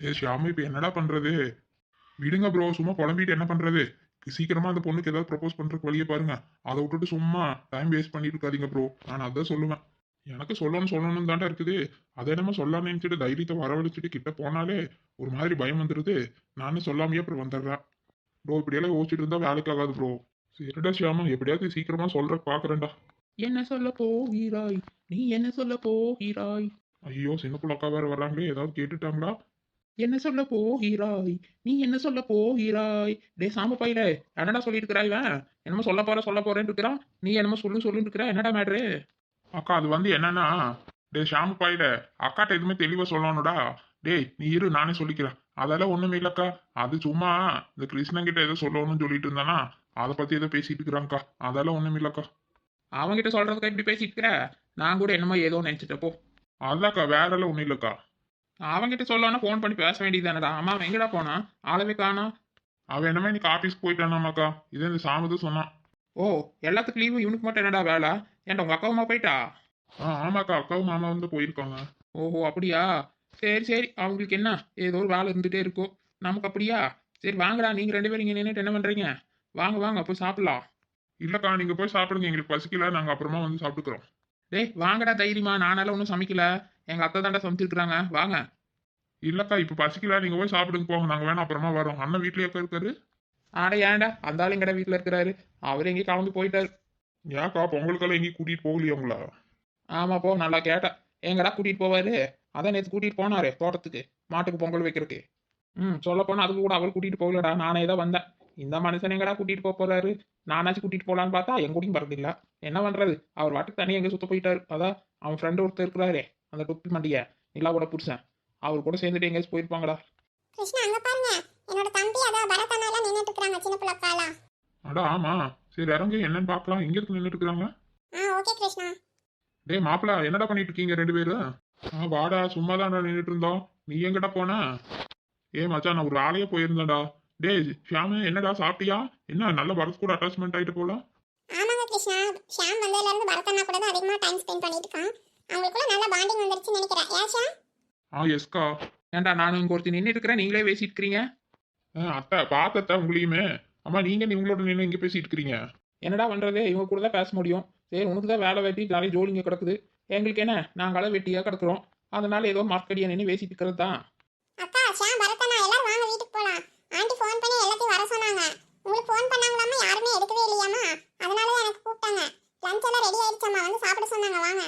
ஏ ஷியாமு இப்போ என்னடா பண்றது? விடுங்க ப்ரோ சும்மா புலம்பிட்டு என்ன பண்றது? சீக்கிரமா அந்த பொண்ணுக்கு ஏதாவது ப்ரப்போஸ் பண்றதுக்கு வழியை பாருங்க. அதை விட்டுட்டு சும்மா டைம் வேஸ்ட் பண்ணிட்டு இருக்காதீங்க ப்ரோ நான் அதான் சொல்லுவேன். எனக்கு சொல்லணும் சொல்லணும் தாண்டா இருக்குது. அதை என்னமோ சொல்லாம நினைச்சிட்டு தைரியத்தை வரவழைச்சிட்டு கிட்ட போனாலே ஒரு மாதிரி பயம் வந்துடுது நானும் சொல்லாமையே அப்புறம் வந்துடுறேன். ப்ரோ இப்படியெல்லாம் யோசிச்சுட்டு இருந்தா வேலைக்கு ஆகாது ப்ரோ சரிடா ஷியாமா எப்படியாவது சீக்கிரமா சொல்ற பாக்குறேன்டா. என்ன சொல்ல போகிறாய்? நீ என்ன சொல்ல போகிறாய்? ஐயோ சின்ன புள்ள அக்கா வேற வர்றாங்களே. ஏதாவது கேட்டுட்டாங்களா? என்ன சொல்ல போகிறாய்? நீ என்ன சொல்ல போகிறாய்? டே சாம பையில என்னடா சொல்லிட்டு இருக்கிறா இவன்? என்னமோ சொல்ல போற சொல்ல போறேன்னு இருக்கிறான். நீ என்னமோ சொல்லு சொல்லுன்னு இருக்கிற என்னடா மேட்ரு அக்கா அது வந்து என்னன்னா டேய் ஷாம்பு பாயில அக்காட்ட எதுவுமே தெளிவா சொல்லணும்டா. டேய் நீ இரு நானே சொல்லிக்கிறேன். அதெல்லாம் ஒண்ணுமே இல்லக்கா அது சும்மா இந்த கிருஷ்ணன் கிட்ட ஏதோ சொல்லணும்னு சொல்லிட்டு இருந்தானா அதை பத்தி ஏதோ பேசிட்டு இருக்கிறாங்கக்கா அதெல்லாம் ஒண்ணுமே இல்லக்கா அவன்கிட்ட சொல்றதுக்கு இப்படி பேசிட்டு இருக்கிற? நான் கூட என்னமோ ஏதோ நினைச்சிட்டப்போ அதாக்கா வேற எல்லாம் ஒண்ணும் இல்லக்கா. அவன்கிட்ட சொல்லணும்னா ஃபோன் பண்ணி பேச வேண்டியதானடா அம்மா அவன் எங்கடா போனா? ஆளவே காணா. அவன் என்னமே இன்னைக்கு ஆபீஸ் போயிட்டானாமாக்கா. இதே இந்த சாமது சொன்னான். ஓ எல்லாத்துக்கும் லீவு இவனுக்கு மட்டும் என்னடா வேலை? ஏன்டா உங்க அக்காவுமா போயிட்டா? ஆ ஆமாக்கா அக்காவும் மாமா வந்து போயிருக்காங்க. ஓஹோ அப்படியா? சரி சரி. அவங்களுக்கு என்ன? ஏதோ ஒரு வேலை இருந்துகிட்டே இருக்கும் நமக்கு அப்படியா? சரி வாங்கடா. நீங்கள் ரெண்டு பேரும் இங்கே நின்றுட்டு என்ன பண்ணுறீங்க வாங்க வாங்க போய் சாப்பிட்லாம். இல்லக்கா நீங்க போய் சாப்பிடுங்க. எங்களுக்கு பசிக்கல. நாங்க அப்புறமா வந்து சாப்பிட்டுக்கிறோம். டேய் வாங்கடா தைரியமா. நானால ஒன்றும் சமைக்கல. எங்கள் அத்தை தாண்டா சமைச்சிருக்கிறாங்க. வாங்க. இல்லக்கா இப்ப பசிக்கல. நீங்க போய் சாப்பிடுங்க போங்க. நாங்க வேணா அப்புறமா வரோம். அண்ணன் வீட்லயே இருக்காரு? ஆட ஏன்டா? அந்த ஆள் எங்கடா வீட்டில் இருக்கிறாரு? அவர் எங்கேயும் கிளம்பி போயிட்டாரு. ஏக்கா பொங்கலுக்கெல்லாம் எங்கேயும் கூட்டிட்டு போகலையா உங்களா? ஆமாம் போ. நல்லா கேட்டேன் எங்கடா கூட்டிகிட்டு போவாரு? அதான் நேற்று கூட்டிகிட்டு போனாரு தோட்டத்துக்கு. மாட்டுக்கு பொங்கல் வைக்கிறதுக்கு. ம் சொல்ல போனால் அதுக்கு கூட அவர் கூட்டிகிட்டு போகலடா. நானே தான் வந்தேன். இந்த மனுஷன் எங்கடா கூட்டிகிட்டு போக போறாரு? நானாச்சும் கூட்டிகிட்டு போகலான்னு பார்த்தா என் கூடயும் பறதில்ல என்ன பண்ணுறது அவர் வாட்டுக்கு தனியாக எங்கே சுத்த போயிட்டாரு. அதான் அவன் ஃப்ரெண்டு ஒருத்தர் இருக்கிறாரே. அந்த தொப்பி மண்டிய நிலாவோட புருஷன் அவர் கூட சேர்ந்துட்டு எங்கேயாச்சும் போயிருப்பாங்கடா. கிருஷ்ணா அங்க பாருங்க. என்னோட தம்பி அதான் பரதனா எல்லாம் நின்னுட்டு இருக்காங்க சின்ன புள்ளக்காலா அடா ஆமா. சரி இறங்க என்னன்னு பார்க்கலாம். எங்க இருக்கு நின்றுட்டு இருக்காங்க ஆ ஓகே கிருஷ்ணா. டேய் மாப்பிள என்னடா பண்ணிட்டு இருக்கீங்க ரெண்டு பேரும் ஆ வாடா சும்மா தான் நின்றுட்டு இருந்தோம். நீ எங்கடா போன? ஏ மச்சான் நான் ஒரு ஆளையே போயிருந்தேன்டா. டேய் ஷியாமு என்னடா சாப்பிட்டியா? என்ன நல்ல பரத் கூட அட்டாச்மெண்ட் ஆயிட்டு போல? ஆமாங்க கிருஷ்ணா. ஷியாம் வந்ததுல இருந்து பரதனா கூட தான் அதிகமா டைம் ஸ்பெண்ட் பண்ணிட்டு இருக்கான். அவங்களுக்குள்ள நல்ல பாண்டிங் வந்துருச்சுன்னு நினைக்கிறேன். ஷியாம் ஆ எஸ்கா. ஏன்டா நானும் இங்கே ஒருத்தர் நின்றுட்டு இருக்கிறேன். நீங்களே பேசிட்டு இருக்கிறீங்க? ஆ, அத்தை பார்த்தத்த உங்களையுமே. அம்மா நீங்க நீங்களோட நின்று இங்க பேசிட்டு இருக்கிறீங்க. என்னடா பண்றது? இவங்க கூட தான் பேச முடியும். சரி உனக்கு தான் வேலை வெட்டி நிறைய ஜோலிங்க கிடக்குது. எங்களுக்கு என்ன? நாங்களே வெட்டியாக கிடக்குறோம். அதனால ஏதோ மார்க்கடியா நின்று பேசிட்டு இருக்கிறது தான். அக்கா ஷியாம் பரதனா எல்லாரும் வாங்க வீட்டுக்கு போலாம். ஆண்டி ஃபோன் பண்ணி எல்லாத்தையும் வர சொன்னாங்க உங்களுக்கு ஃபோன் பண்ணாங்களாமா யாருமே எடுக்கவே இல்லையாமா அதனால தான் எனக்கு கூப்பிட்டாங்க லஞ்ச் எல்லாம் ரெடி ஆயிடுச்சாம்மா வந்து சாப்பிட சொன்னாங்க வாங்க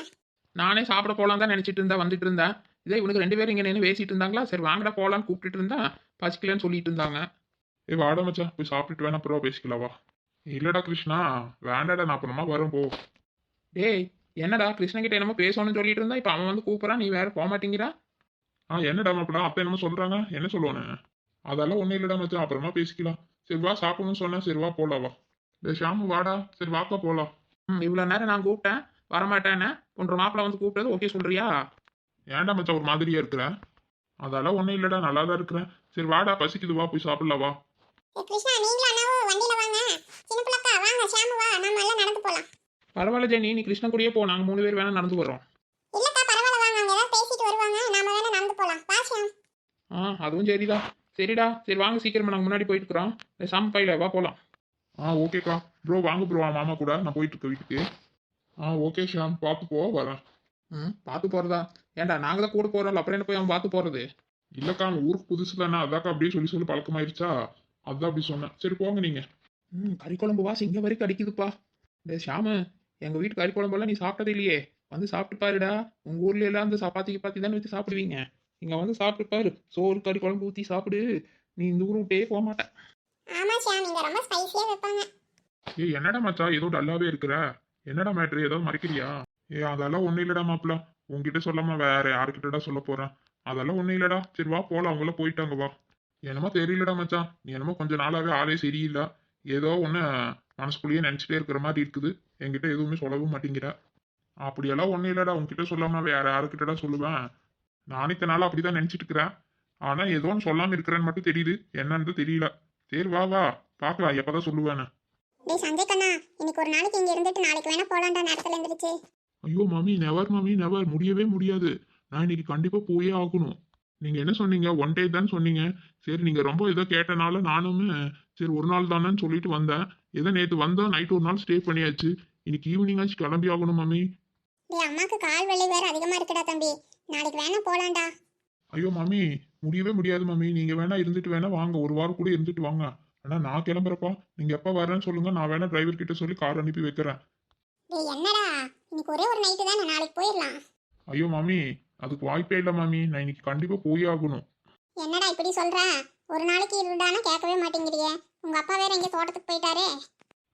நானே சாப்பிட போலாம் தான் நினச்சிட்டு இருந்தேன் வந்துட்டு இருந்தேன் இதே இவனுக்கு ரெண்டு பேரும் இங்கே நின்று பேசிட்டு இருந்தாங்களா சரி வாங்கடா போகலான்னு கூப்பிட்டுட்டு இருந்தேன் பசிக்கலன்னு சொல்லிட்டு இருந்தாங்க ஏ வாடா மச்சான் போய் சாப்பிட்டுட்டு வேணா அப்புறம் பேசிக்கலாவா இல்லடா கிருஷ்ணா வேண்டாடா நான் அப்புறமா வரேன் போ. டேய் என்னடா கிருஷ்ணகிட்ட என்னமோ பேசணும்னு சொல்லிட்டு இருந்தா இப்போ அவன் வந்து கூப்பிட்றான் நீ வேற போக மாட்டேங்கிறா? ஆ என்னடா மாப்பிள அத்தை என்னமோ சொல்றாங்க என்ன சொல்லுவானு? அதெல்லாம் ஒண்ணும் இல்லடா மச்சான் அப்புறமா பேசிக்கலாம். சரி வா சாப்பிடணும்னு சொன்னேன் சரி வா போலாம் வா. டேய் ஷாமு வாடா சரி வாக்கா போலாம். ம் இவ்வளோ நேரம் நான் கூப்பிட்டேன். வரமாட்டேன்னு உன்ற மாப்பிள்ள வந்து கூப்பிட்டது ஓகே சொல்றியா? ஏன்டா மச்சான் ஒரு மாதிரியா இருக்கிற? அதெல்லாம் ஒண்ணும் இல்லடா நல்லா தான் இருக்கிறேன். சரி வாடா பசிக்குது வா போய் சாப்பிடலாம் வா. ஏ, கிருஷ்ணா நீங்களும் அண்ணாவும் வண்டியில வாங்க. சின்ன புள்ளக்கா வாங்க ஷியாமு வா நம்ம எல்லாம் நடந்து போலாம். பரவாயில்ல ஜெனி நீ கிருஷ்ணன் கூடயே போ நாங்கள் மூணு பேர் வேணா நடந்து வர்றோம். இல்லக்கா பரவாயில்ல வாங்க அவங்க ஏதாவது பேசிட்டு வருவாங்க. நாம வேணா நடந்து போலாம். வா ஷியாம். ஆ அதுவும் சரிடா சரிடா சரி வாங்க சீக்கிரமா நாங்கள் முன்னாடி போயிட்டு இருக்கிறோம். சாம பையில வா போகலாம் ஆ ஓகேக்கா. ப்ரோ வாங்க ப்ரோ மாமா கூட. நான் போயிட்டு இருக்க வீட்டுக்கு. ஆ ஓகே ஷாம் பார்த்து போ வரேன். ம் பார்த்து போறதா? ஏன்டா நாங்கள் தான் கூட போகிறோம் அப்புறம் என்ன போய் அவன் பார்த்து போகிறது இல்லக்கா அந்த ஊருக்கு புதுசு தானே அதாக்கா அப்படியே சொல்லி சொல்லி பழக்கமாயிருச்சா? அதான் அப்படி சொன்னேன். சரி போங்க நீங்க. ம் கறி குழம்பு வாசி இங்கே வரைக்கும் அடிக்குதுப்பா. டே ஷாமு எங்கள் வீட்டு கறி குழம்பெல்லாம் நீ சாப்பிட்டது இல்லையே. வந்து சாப்பிட்டு பாருடா. உங்கள் ஊர்ல எல்லாம் அந்த சப்பாத்தி கிப்பாத்தி தானே வச்சு சாப்பிடுவீங்க. இங்கே வந்து சாப்பிட்டு பாரு. சோறு கறி குழம்பு ஊற்றி சாப்பிடு. நீ இந்த ஊர் விட்டே போக மாட்டேன் ஆமா ஷியாம். இங்க ரொம்ப ஸ்பைசியா வைப்பாங்க. ஏய் என்னடா மச்சான்? ஏதோ டல்லாவே இருக்கிற. என்னடா மேட்ரு ஏதாவது மறைக்கிறியா? ஏ அதெல்லாம் ஒண்ணும் இல்லடா மாப்பிள. உன்கிட்ட சொல்லாம வேற யாருக்கிட்டடா சொல்ல போறேன்? அதெல்லாம் ஒண்ணும் இல்லடா. சரி வா போலாம். அவங்கள போயிட்டாங்க வா. என்னமோ தெரியலடா மச்சான். நீ என்னமோ கொஞ்ச நாளாவே ஆளே சரியில்லை. ஏதோ ஒன்று மனசுக்குள்ளேயே நினச்சிட்டே இருக்கிற மாதிரி இருக்குது. என்கிட்ட எதுவுமே சொல்லவும் மாட்டேங்கிற. அப்படியெல்லாம் ஒன்றும் இல்லடா. உன்கிட்ட சொல்லாம வேற யாருக்கிட்டடா சொல்லுவேன்? நானே இத்தனை நாள் அப்படிதான் நினச்சிட்டு இருக்கிறேன். ஆனால் ஏதோ ஒன்று சொல்லாமல் இருக்கிறேன்னு மட்டும் தெரியுது. என்னன்னு தெரியல. சரி வா வா. பார்க்கலாம். எப்பதான் சொல்லுவேன்னு. டேய் சஞ்சய் கண்ணா இன்னைக்கு ஒரு நாளைக்கு இங்க இருந்துட்டு நாளைக்கு வேணா போலாம்டா நேரத்துல எந்திரிச்சு. ஐயோ மாமி நெவர் மாமி நெவர் முடியவே முடியாது. நான் இன்னைக்கு கண்டிப்பா போயே ஆகணும். நீங்க என்ன சொன்னீங்க? ஒன் டே தான் சொன்னீங்க. சரி நீங்க ரொம்ப ஏதோ கேட்டனால நானும் சரி ஒரு நாள் தானேன்னு சொல்லிட்டு வந்தேன். ஏதோ நேற்று வந்தோம் நைட் ஒரு நாள் ஸ்டே பண்ணியாச்சு. இன்னைக்கு ஈவினிங் ஆச்சு கிளம்பி ஆகணும் மாமி டேய் அம்மாக்கு கால் வலி வேற அதிகமா இருக்குடா தம்பி. நாளைக்கு வேணா போலாம்டா. ஐயோ மாமி முடியவே முடியாது மாமி நீங்க வேணா இருந்துட்டு வேணா வாங்க. ஒரு வாரம் கூட இருந்துட்டு வாங்க. ஆனா நான் கிளம்புறப்பா நீங்க எப்ப வரேன்னு சொல்லுங்க. நான் வேணா டிரைவர் கிட்ட சொல்லி கார் அனுப்பி வைக்கிறேன். டேய் என்னடா? இன்னைக்கு ஒரே ஒரு நைட்டு தானே நாளைக்கு போயிடலாம். ஐயோ மாமி அதுக்கு வாய்ப்பே இல்லை மாமி. நான் இன்னைக்கு கண்டிப்பா போய் ஆகணும். என்னடா இப்படி சொல்ற? ஒரு நாளைக்கு இருடானா கேட்கவே மாட்டேங்கிறியே. உங்க அப்பா வேற எங்க தோட்டத்துக்கு போயிட்டாரே.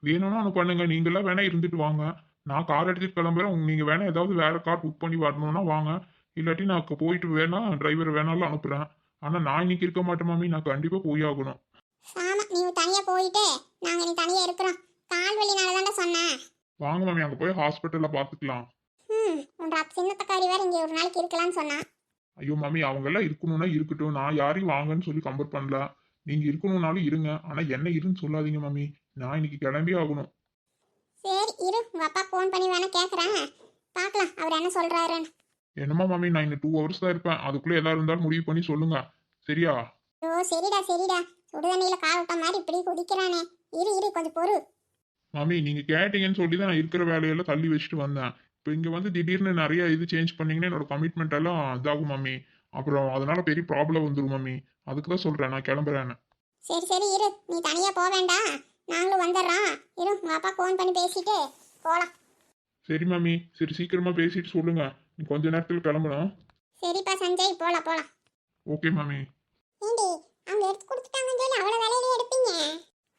வேணும்னா ஒன்று பண்ணுங்க. நீங்களாம் வேணா இருந்துட்டு வாங்க. நான் கார் எடுத்துட்டு கிளம்புறேன். உங்க நீங்க வேணா ஏதாவது வேற கார் புக் பண்ணி வரணும்னா வாங்க. இல்லாட்டி நான் போயிட்டு வேணா டிரைவர் வேணாலும் அனுப்புறேன். ஆனா நான் இன்னைக்கு இருக்க மாட்டேன் மாமி. நான் கண்டிப்பா போய் ஆகணும். ஆமா நீ தனியா போயிட்டு நாங்க நீ தனியா இருக்கிறோம். கால் வலினால தான்டா சொன்னேன் வாங்க மாமி அங்க போய் ஹாஸ்பிட்டல்ல பாத்துக்கலாம் ம் உன் அப் சின்னத்தக்காரி வேற இங்க ஒரு நாளைக்கு இருக்கலாம்னு சொன்னா. ஐயோ மாமி அவங்க எல்லாம் இருக்கணும்னா இருக்கட்டும். நான் யாரையும் வாங்கன்னு சொல்லி கம்பேர் பண்ணல. நீங்க இருக்கணும்னாலும் இருங்க. ஆனா என்ன இருன்னு சொல்லாதீங்க மாமி. நான் இன்னைக்கு கிளம்பி ஆகணும். சரி இரு. உங்க அப்பா ஃபோன் பண்ணி வேணா கேக்குறேன் பார்க்கலாம் அவர் என்ன சொல்றாருன்னு. என்னமா மாமி நான் இன்னும் டூ ஹவர்ஸ் தான் இருப்பேன். அதுக்குள்ள எதா இருந்தாலும் முடிவு பண்ணி சொல்லுங்க. சரியா? ஓ சரிடா சரிடா. சுடுதண்ணியில கால் விட்ட மாதிரி இப்படி குதிக்கிறானே இரு இரு கொஞ்சம் பொறு. மாமி நீங்க கேட்டீங்கன்னு சொல்லி தான் நான் இருக்கிற வேலையெல்லாம் தள்ளி வச்சுட்டு வந்தேன். இப்போ இங்க வந்து திடீர்னு நிறைய இது சேஞ்ச் பண்ணீங்கன்னா என்னோட கமிட்மெண்ட் எல்லாம் இதாகும் மாமி. அப்புறம் அதனால பெரிய ப்ராப்ளம் வந்துடும் மாமி. அதுக்கு தான் சொல்றேன் நான் கிளம்புறேன்னு. சரி சரி இரு. நீ தனியா போக வேண்டாம். நாங்களும் வந்துடுறோம். இரு உங்க அப்பா ஃபோன் பண்ணி பேசிட்டு போலாம். சரி மாமி சரி சீக்கிரமா பேசிட்டு சொல்லுங்க. நீ கொஞ்ச நேரத்தில் கிளம்பணும். சரிப்பா சஞ்சய் போலாம் போலாம். ஓகே மாமி. ஏண்டி அவங்க எடுத்து கொடுத்துட்டாங்கன்னு சொல்லி அவ்வளோ விலையில எடுப்பீங்க?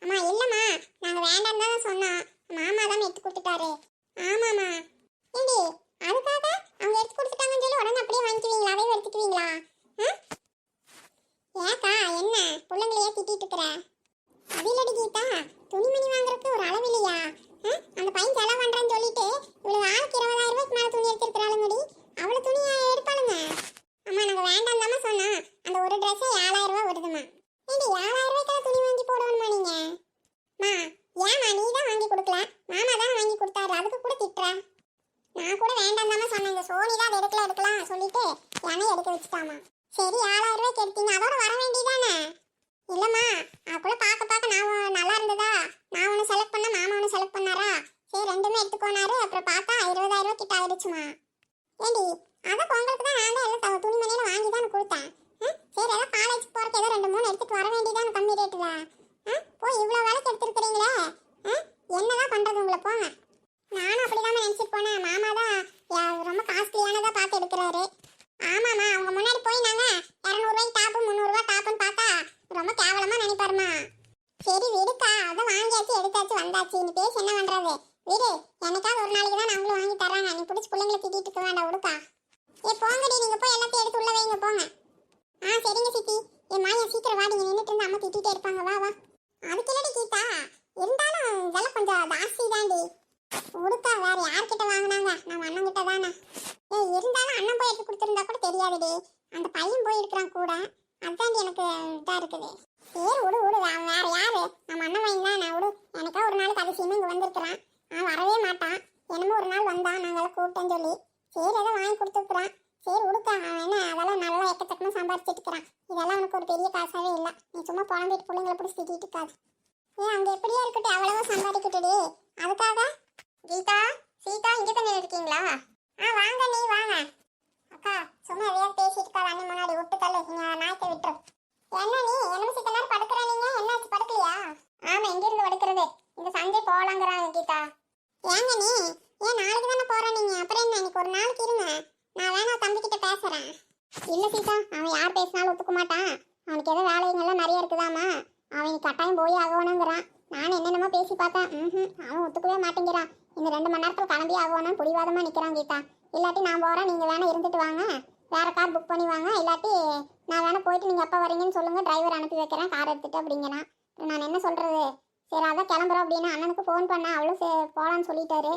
அம்மா இல்லைம்மா. நாங்கள் வேண்டாம் தான் சொன்னோம். மாமா தான் எடுத்து கொடுத்துட்டாரு. ஆமாம்மா. ஏண்டி அதுக்காக அவங்க எடுத்து கொடுத்துட்டாங்கன்னு சொல்லி உடனே அப்படியே வாங்கிக்குவீங்களா? அதையும் எடுத்துக்குவீங்களா? ஏக்கா என்ன? பிள்ளைங்களையே திட்டிட்டு இருக்கிற? அதிலடி கீதா துணிமணி வாங்குறதுக்கு ஒரு அளவு இல்லையா ஆ? அந்த பையன் செலவு பண்றேன்னு சொல்லிட்டு இவ்வளவு ஆளுக்கு இருபதாயிரம் ரூபாய்க்கு மேல துணி எடுத்துருக்கிறாளுங்கடி அவ்வளவு துணியை எடுப்பாளுங்க அம்மா நாங்க வேண்டாம் தாம்மா சொன்னோம் அந்த ஒரு ட்ரெஸ் ஏழாயிரம் ரூபாய் வருதுமா ஏண்டி ஏழாயிரம் ரூபாய்க்கு துணி வாங்கி போடணுமா நீங்க மா ஏமா நீ தான் வாங்கி கொடுக்கல மாமா தான் வாங்கி கொடுத்தாரு அதுக்கு கூட திட்டுற நான் கூட வேண்டாம் தாம்மா சொன்னேன் இந்த சோனி தான் அதை எடுக்கல எடுக்கலாம் சொல்லிட்டு என்னை எடுக்க வச்சுட்டாமா சரி ஏழாயிரம் ரூபாய்க்கு எடுத்தீங்க அதோட வர வேண்டியதானே இல்லம்மா அதுக்குள்ள பார்க்க பார்க்க நான் ஒ- நல்லா இருந்ததா நான் ஒன்று செலக்ட் பண்ண மாமா ஒன்று செலக்ட் பண்ணாரா சரி ரெண்டுமே எடுத்துக்கோனாரு அப்புறம் பார்த்தா இருபதாயிரம் ரூபாய் கிட்ட ஆயிடுச்சுமா ஏண்டி அதான் பொங்கலுக்கு தான் நான் தான் எல்லாம் த- துணிமணியெல்லாம் வாங்கி தான் கொடுத்தேன் ஆ? சரி ஏதோ காலேஜ் போறதுக்கு ஏதோ ரெண்டு மூணு எடுத்துட்டு வர வேண்டியதான கம்மி ரேட்டுல ஆ? போய் இவ்வளோ வேலைக்கு எடுத்துருக்கிறீங்களே என்னதான் பண்றது உங்களை போங்க நானும் அப்படிதான் நினைச்சிட்டு போனேன் மாமா தான் யா- ரொம்ப காஸ்ட்லியானதா பார்த்து எடுக்கிறாரு ஆமாம்மா அவங்க முன்னாடி போய் நாங்க இரநூறுவாய்க்கு டாப்பு முந்நூறுரூவா டாப்புன்னு பார்த்தா ரொம்ப கேவலமா நினைப்பாருமா. சரி விடுக்கா அதை வாங்கியாச்சு எடுத்தாச்சு வந்தாச்சு. நீ பேசி என்ன பண்றது? விடு என்னைக்காவது ஒரு நாளைக்கு தான் நாங்களும் வாங்கி தர்றாங்க. நீ பிடிச்சி பிள்ளைங்களை திட்டிட்டு இருக்க வேண்டாம் விடுக்கா ஏ போங்கடி நீங்க போய் எல்லாத்தையும் எடுத்து உள்ள வைங்க போங்க. ஆ சரிங்க சித்தி. என் மாயா சீக்கிரம் வாடிங்க நின்றுட்டு இருந்து அம்மா திட்டிகிட்டே இருப்பாங்க. வா வா. அதுக்கு என்னடி கீதா? இருந்தாலும் இதெல்லாம் கொஞ்சம் ஜாஸ்தி தாண்டி உடுக்கா வேற யார்கிட்ட வாங்கினாங்க? நம்ம அண்ணன் கிட்ட தானே. ஏ இருந்தாலும் அண்ணன் போய் எடுத்து கொடுத்துருந்தா கூட தெரியாதுடி. அந்த பையன் போய் இருக்கிறான் கூட. அதாண்டி எனக்கு இதாக இருக்குது. சரி விடு விடு. அவன் வேற யாரு? நம்ம அண்ணன் பையன் தான் நான் விடு. எனக்கா ஒரு நாளுக்கு அதிசயமா இங்க வந்திருக்கிறான். அவன் வரவே மாட்டான். என்னமோ ஒரு நாள் வந்தான். நாங்களாம் கூப்பிட்டேன்னு சொல்லி. சரி ஏதோ வாங்கி கொடுத்துருக்குறான். சரி உடுக்கா அவன் என்ன அதெல்லாம் நல்லா எக்கச்சக்கமாக சம்பாரிச்சிட்டு இருக்கிறான். இதெல்லாம் அவனுக்கு ஒரு பெரிய காசாவே இல்லை. நீ சும்மா புலம்பிட்டு பிள்ளைங்களை பிடிச்சி திட்டிட்டு இருக்காது. ஏன் அங்கே எப்படியா இருக்கட்டும். அவ்வளோ சம்பாதிக்கட்டுடி அதுக்காக கீதா சீதா இங்கே தானே இருக்கீங்களா ஆ வாங்க நீ வாங்க அக்கா சும்மா எதையாவது பேசிட்டு இருக்காது அண்ணன் முன்னாடி விட்டு தள்ளு நீ நாயத்தை விட்டுரு என்ன நீ என்ன சித்த நேரம் படுக்கிற நீங்க என்னாச்சு படுக்கலையா ஆமா எங்க இருந்து படுக்கிறது இந்த சண்டே போலாங்கிறாங்க கீதா ஏங்க நீ ஏன் நாளைக்கு தானே போற நீங்க அப்புறம் என்ன இன்னைக்கு ஒரு நாளைக்கு இருங்க நான் வேணா தம்பி கிட்ட பேசுறேன் இல்ல சீதா அவன் யார் பேசினாலும் ஒத்துக்க மாட்டான் அவனுக்கு ஏதோ வேலைங்கெல்லாம் இருக்குதாமா அவன் கட்டாயம் போய் ஆகணுங்கிறான். நான் என்னென்னமோ பேசி பார்த்தேன். ம் அவன் ஒத்துக்கவே மாட்டேங்கிறான். இந்த ரெண்டு மணி நேரத்தில் கிளம்பி ஆகணும்னு பிடிவாதமா நிற்கிறான் கீதா. இல்லாட்டி நான் போகிறேன் நீங்கள் வேணால் இருந்துட்டு வாங்க. வேறு கார் புக் பண்ணி வாங்க. இல்லாட்டி நான் வேணால் போயிட்டு நீங்கள் எப்போ வரீங்கன்னு சொல்லுங்கள் டிரைவர் அனுப்பி வைக்கிறேன் கார் எடுத்துகிட்டு அப்படிங்கிறான். நான் என்ன சொல்கிறது சரி அதான் கிளம்புறோம் அப்படின்னு அண்ணனுக்கு ஃபோன் பண்ணேன். அவளும் சே போகலான்னு சொல்லிட்டாரு.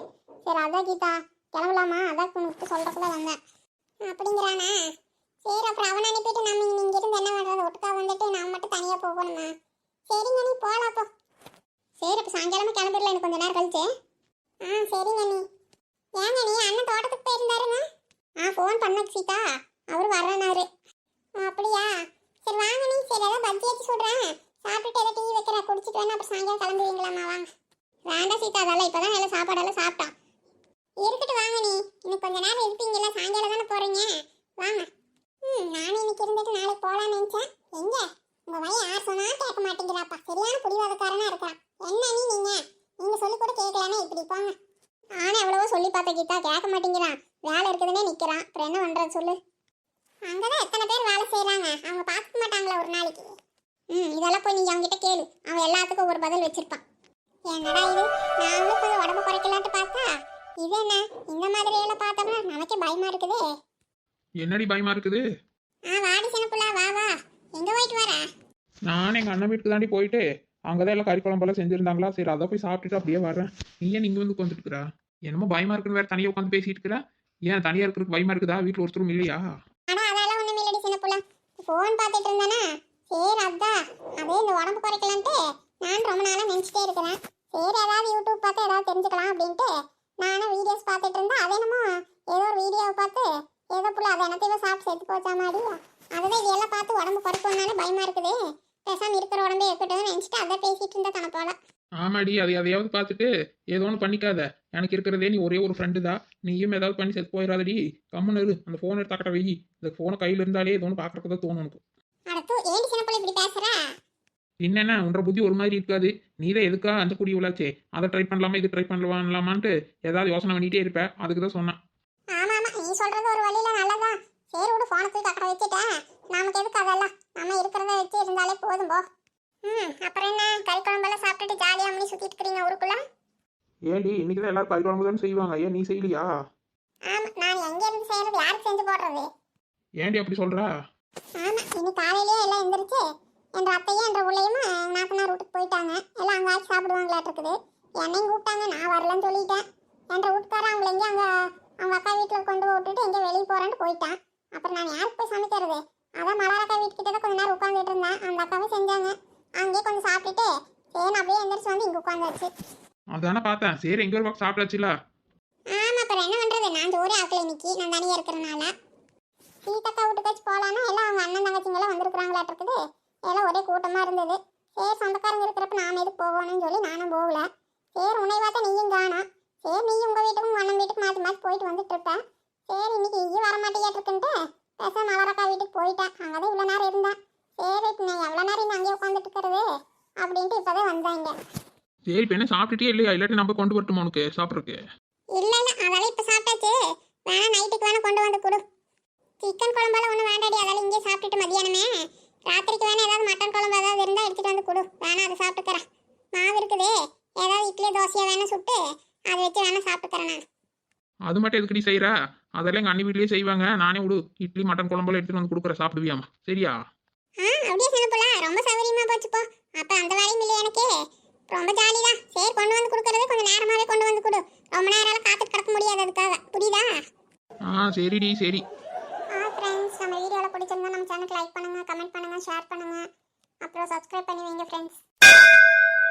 சரி அதான் கீதா. கிளம்பலாமா? அதான் உனக்கு சொல்கிறதுக்குள்ள வந்தேன். அப்படிங்கிறானா. சரி அப்புறம் அவனை அனுப்பிட்டு நம்ம இங்க இருந்து என்ன பண்றது? ஒட்டுக்கா வந்துட்டு நான் மட்டும் தனியாக போகணுமா? சரிங்க நீ போலாம் போ. சரி அப்ப சாயங்காலமா கிளம்பிடல எனக்கு கொஞ்ச நேரம் கழிச்சு. ஆ சரிங்க நீ. ஏங்க நீ அண்ணன் தோட்டத்துக்கு போயிருந்தாருங்க? ஆ ஃபோன் பண்ண சீதா. அவர் வர்றனாரு அப்படியா? சரி வாங்க நீ. சரி ஏதாவது பஜ்ஜி எடுத்து சொல்றேன். சாப்பிட்டுட்டு ஏதாவது டீ வைக்கிறேன் குடிச்சிட்டு வேணா அப்புறம் சாயங்காலம் கிளம்புவீங்களாமா வாங்க வேண்டாம் சீதா அதெல்லாம் இப்போதான் நல்லா சாப்பாடெல்லாம் சாப்பிட்டான். இருக்கட்டும் வாங்க நீ. இன்னும் கொஞ்சம் நேரம் இருப்பீங்க. எல்லாத்துக்கும் ஒரு பதில் வச்சிருப்பான். என்னடா இது? நாங்களும் கொஞ்சம் உடம்பு குறைக்கலான்ட்டு பார்த்தா இது என்ன? இந்த மாதிரி எல்லாம் பார்த்தோம்னா நமக்கே பயமா இருக்குதே. என்னடி பயமா இருக்குது? ஆ வாடி சின்னப்புள்ள வா வா. எங்க போயிட்டு வர? நான் எங்கள் அண்ணன் வீட்டுக்கு தாண்டி போயிட்டு அங்கே தான் எல்லாம் கறி குழம்பெல்லாம் செஞ்சுருந்தாங்களா? சரி அதை போய் சாப்பிட்டுட்டு அப்படியே வரேன் நீ ஏன் இங்கே வந்து உட்காந்துட்டு இருக்கிறா? என்னமோ பயமா இருக்குன்னு வேற தனியாக உட்காந்து பேசிட்டு இருக்கிற? ஏன் தனியாக இருக்கிறதுக்கு பயமா இருக்குதா? வீட்டில் ஒருத்தரும் இல்லையா? ஆனா அதெல்லாம் ஒண்ணும் இல்லடி சின்னப்புள்ள. ஃபோன் பார்த்துட்டு இருந்தானா சரி அதான். அதே இந்த உடம்பு குறைக்கலான்ட்டு நான் ரொம்ப நாளா நினைச்சிட்டே இருக்கிறேன். சரி ஏதாவது யூடியூப் பார்த்து ஏதாவது தெரிஞ்சுக்கலாம் அப்படின்ட்டு நானும் வீடியோஸ் பார்த்துட்டு இருந்தா அது என்னமோ ஏதோ ஒரு வீடியோவை பார்த்து ஏதோ புள்ள அதை எனத்தையும் சாப்பிட்டு செத்து போச்சா மாதிரி. அதுதான் இதெல்லாம் பார்த்து உடம்பு குறைக்கணும்னாலே பயமா இருக்குதே. பேசாம இருக்கிற உடம்பே இருக்கட்டும் நினைச்சிட்டு அதை பேசிட்டு இருந்தா தன போல ஆமாடி அதை எதையாவது பார்த்துட்டு ஏதோ ஒன்று பண்ணிக்காத. எனக்கு இருக்கிறதே நீ ஒரே ஒரு ஃப்ரெண்டு தான். நீயும் ஏதாவது பண்ணி செத்து போயிடாதடி கம்முன்னு இரு. அந்த ஃபோன் எடுத்தாக்கட்ட வெயி இந்த ஃபோனை கையில் இருந்தாலே ஏதோ ஒன்று பார்க்கறதுக்கு தான் தோணும் உனக்கு. அடுத்து ஏன் சின்னப்புள்ள இப்படி பேசுற என்னென்ன உன்ற புத்தி ஒரு மாதிரி இருக்காது. நீ தான் எதுக்கா அந்த குடி விளாச்சே அதை ட்ரை பண்ணலாமா இது ட்ரை பண்ணலாமான்ட்டு ஏதாவது யோசனை பண்ணிட்டே இருப்ப. அதுக்கு தான் சொன்னேன். ஆமா ஆமா. நீ சொல்றது ஒரு வழியில நல்லதான் சரி விடு போனை தூக்கி அக்கறை வச்சுட்டேன். நமக்கு எதுக்கு அதெல்லாம்? நம்ம இருக்கிறத வச்சு இருந்தாலே போதும் போ. ம் அப்புறம் என்ன? கறி குழம்பெல்லாம் சாப்பிட்டுட்டு ஜாலியா மணி சுத்திட்டு இருக்கிறீங்க ஊருக்குள்ள? ஏன்டி இன்னைக்கு தான் எல்லாரும் கறி குழம்பு தானே செய்வாங்க. ஏன் நீ செய்யலையா? ஆமா நான் எங்க இருந்து செய்யறது? யாருக்கு செஞ்சு போடுறது? ஏன்டி அப்படி சொல்றா? ஆமா இன்னைக்கு காலையிலேயே எல்லாம் எந்திரிச்சு என்ற அத்தையும் என்ற உள்ளையும் நாத்தனார் வீட்டுக்கு போயிட்டாங்க. எல்லாம் அங்க ஆச்சு சாப்பிடுவாங்களாட்டு இருக்குது என்னையும் கூப்பிட்டாங்க. நான் வரலன்னு சொல்லிட்டேன். என்ற வீட்டுக்காரன் அவங்கள எங்கேயும் அங்க அவங்க அக்கா வீட்டில் கொண்டு போய் விட்டுட்டு எங்கேயும் வெளியே போறேன்னு போயிட்டான். அப்புறம் நான் யாருக்கு போய் சமைக்கிறது? அதான் மலரக்கா வீட்டுக்கிட்ட தான் கொஞ்ச நேரம் உட்காந்துட்டு இருந்தேன். அந்த அக்காவே செஞ்சாங்க. அங்கேயே கொஞ்சம் சாப்பிட்டுட்டு சரி அப்படியே எந்திரிச்சு வந்து இங்கே உட்காந்தாச்சு அதானே பார்த்தேன். சரி எங்க ஒரு பக்கம் சாப்பிட்டாச்சுல. ஆமா அப்புறம் என்ன பண்றது? நான் ஜோடி ஆக்கல இன்னைக்கு. நான் தனியா இருக்கிறனால. சீத்தக்கா வீட்டுக்காச்சும் போலான்னா எல்லாம் அவங்க அண்ணன் தங்கச்சிங்கெல்லாம் வந்திருக்கிறாங்களாட்டு இருக்குது எல்லாம் ஒரே கூட்டமா இருந்தது. சரி சொந்தக்காரங்க இருக்கிறப்ப நாம எதுக்கு போகணும்னு சொல்லி நானும் போகல. சரி உன்னை பார்த்தா நீயும் காணோம் சரி நீ உங்க வீட்டுக்கும் அண்ணன் வீட்டுக்கு மாத்தி மாத்தி போயிட்டு வந்துட்டு இருப்பேன் சரி இன்னைக்கு இங்கேயும் வர மாட்டேங்கிட்டுருக்குன்ட்டு பேச மலரக்கா வீட்டுக்கு போயிட்டேன் அங்கதான் இவ்வளோ நேரம் இருந்தேன் சரி இப்ப நான் எவ்வளோ நேரம் இன்னும் அங்கேயே உட்காந்துட்டு இருக்கிறது? அப்படின்ட்டு இப்போதான் வந்தாங்க. சரி இப்போ என்ன சாப்பிட்டுட்டே இல்லையா? இல்லாட்டி நம்ம கொண்டு வரட்டுமா உனக்கு சாப்பிட்றதுக்கு? இல்ல இல்ல அதெல்லாம் இப்ப சாப்பிட்டாச்சு. வேணா நைட்டுக்கு வேணா கொண்டு வந்து கொடு. சிக்கன் குழம்பெல்லாம் ஒன்றும் வேண்டாடி. அதெல்லாம் இங்கே சாப்பிட்டுட்டு மதியானமே. ராத்திரிக்கு வேணா ஏதாவது மட்டன் குழம்பு ஏதாவது இருந்தால் எடுத்துட்டு வந்து கொடு. வேணா அதை சாப்பிட்டுக்கிறேன். மாவு இருக்குதே. ஏதாவது இட்லி தோசையா வேணா சுட்டு அதை வச்சு வேணா சாப்பிட்டுக்கிறேன் நான். அது மட்டும் எதுக்கடி செய்யற அதெல்லாம் எங்கள் அண்ணி வீட்லயே செய்வாங்க. நானே விடு. இட்லி மட்டன் குழம்பெல்லாம் எடுத்துட்டு வந்து கொடுக்குற சாப்பிடுவியாமா சரியா? ஆ அப்படியே சின்னப்புல ரொம்ப சௌகரியமா போச்சுப்போ அப்ப அந்த வேலையும் இல்லை எனக்கு. ரொம்ப ஜாலி தான். சரி கொண்டு வந்து கொடுக்கறது கொஞ்சம் நேரமாவே கொண்டு வந்து கொடு. ரொம்ப நேரம் காத்துட்டு கிடக்க முடியாது அதுக்காக. புரியுதா? ஆ சரிடி சரி. ஃப்ரெண்ட்ஸ் நம்ம வீடியோவில் பிடிச்சிருந்தா நம்ம சேனலுக்கு லைக் பண்ணுங்க கமெண்ட் பண்ணுங்கள் ஷேர் பண்ணுங்கள் அப்புறம் சப்ஸ்கிரைப் பண்ணி வைங்க ஃப்ரெண்ட்ஸ்